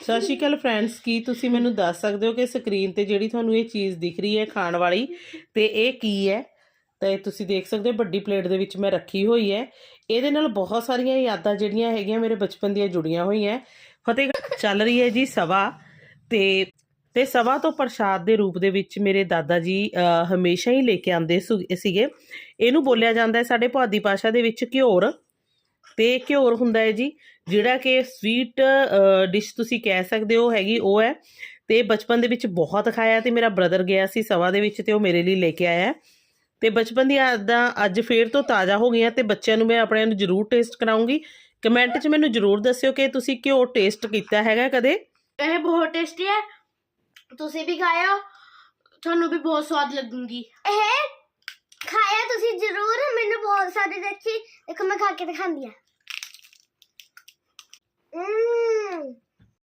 ਸਤਿ ਸ਼੍ਰੀ ਅਕਾਲ ਫਰੈਂਡਸ ਕੀ ਤੁਸੀਂ ਮੈਨੂੰ ਦੱਸ ਸਕਦੇ ਹੋ ਕਿ ਸਕਰੀਨ ਤੇ ਜਿਹੜੀ ਤੁਹਾਨੂੰ ਇਹ ਚੀਜ਼ ਦਿਖ ਰਹੀ ਹੈ ਖਾਣ ਵਾਲੀ, ਤੇ ਇਹ ਕੀ ਹੈ? ਤਾਂ ਇਹ ਤੁਸੀਂ ਦੇਖ ਸਕਦੇ ਹੋ ਵੱਡੀ ਪਲੇਟ ਦੇ ਵਿੱਚ ਮੈਂ ਰੱਖੀ ਹੋਈ ਹੈ। ਇਹਦੇ ਨਾਲ ਬਹੁਤ ਸਾਰੀਆਂ ਯਾਦਾਂ ਜਿਹੜੀਆਂ ਹੈਗੀਆਂ ਮੇਰੇ ਬਚਪਨ ਦੀਆਂ ਜੁੜੀਆਂ ਹੋਈਆਂ। ਫਤਿਹਗੜ੍ਹ ਚੱਲ ਰਹੀ ਹੈ ਜੀ ਸਵਾ ਤੇ ਤੇ ਸਵਾ ਤੋਂ ਪ੍ਰਸ਼ਾਦ ਦੇ ਰੂਪ ਦੇ ਵਿੱਚ ਮੇਰੇ ਦਾਦਾ ਜੀ ਹਮੇਸ਼ਾ ਹੀ ਲੈ ਕੇ ਆਉਂਦੇ ਸੁ- ਸੀਗੇ। ਇਹਨੂੰ ਬੋਲਿਆ ਜਾਂਦਾ ਹੈ ਸਾਡੇ ਪੁਆਧੀ ਭਾਸ਼ਾ ਦੇ ਵਿੱਚ ਘਿਓਰ। ਤੇ ਘਿਓਰ ਹੁੰਦਾ ਹੈ ਜੀ, ਜਿਹੜਾ ਕਿ ਸਵੀਟ ਡਿਸ਼ ਤੁਸੀਂ ਕਹਿ ਸਕਦੇ ਹੋ ਹੈਗੀ ਉਹ ਹੈ। ਤੇ ਬਚਪਨ ਦੇ ਵਿੱਚ ਬਹੁਤ ਖਾਇਆ ਤੇ ਮੇਰਾ ਬ੍ਰਦਰ ਗਿਆ ਸੀ ਸਭਾ ਦੇ ਵਿੱਚ ਤੇ ਉਹ ਮੇਰੇ ਲਈ ਲੈ ਕੇ ਆਇਆ। ਤੇ ਬਚਪਨ ਦੀਆਂ ਯਾਦਾਂ ਅੱਜ ਫੇਰ ਤੋਂ ਤਾਜ਼ਾ ਹੋ ਗਈਆਂ ਤੇ ਬੱਚਿਆਂ ਨੂੰ ਮੈਂ ਆਪਣਿਆਂ ਨੂੰ ਜ਼ਰੂਰ ਟੇਸਟ ਕਰਾਉਂਗੀ। ਕਮੈਂਟ 'ਚ ਮੈਨੂੰ ਜ਼ਰੂਰ ਦੱਸਿਓ ਕਿ ਤੁਸੀਂ ਘਿਓ ਟੇਸਟ ਕੀਤਾ ਹੈਗਾ ਕਦੇ? ਇਹ ਬਹੁਤ ਟੇਸਟੀ ਹੈ। ਤੁਸੀਂ ਵੀ ਖਾਇਓ, ਤੁਹਾਨੂੰ ਵੀ ਬਹੁਤ ਸਵਾਦ ਲੱਗੂਗੀ। ਇਹ ਖਾਇਆ ਤੁਸੀਂ ਜ਼ਰੂਰ, ਮੈਨੂੰ ਬਹੁਤ ਸਾਰੇ ਦੇਖੀ ਦੇਖੋ ਮੈਂ ਖਾ ਕੇ ਦਿਖਾਉਂਦੀ ਆ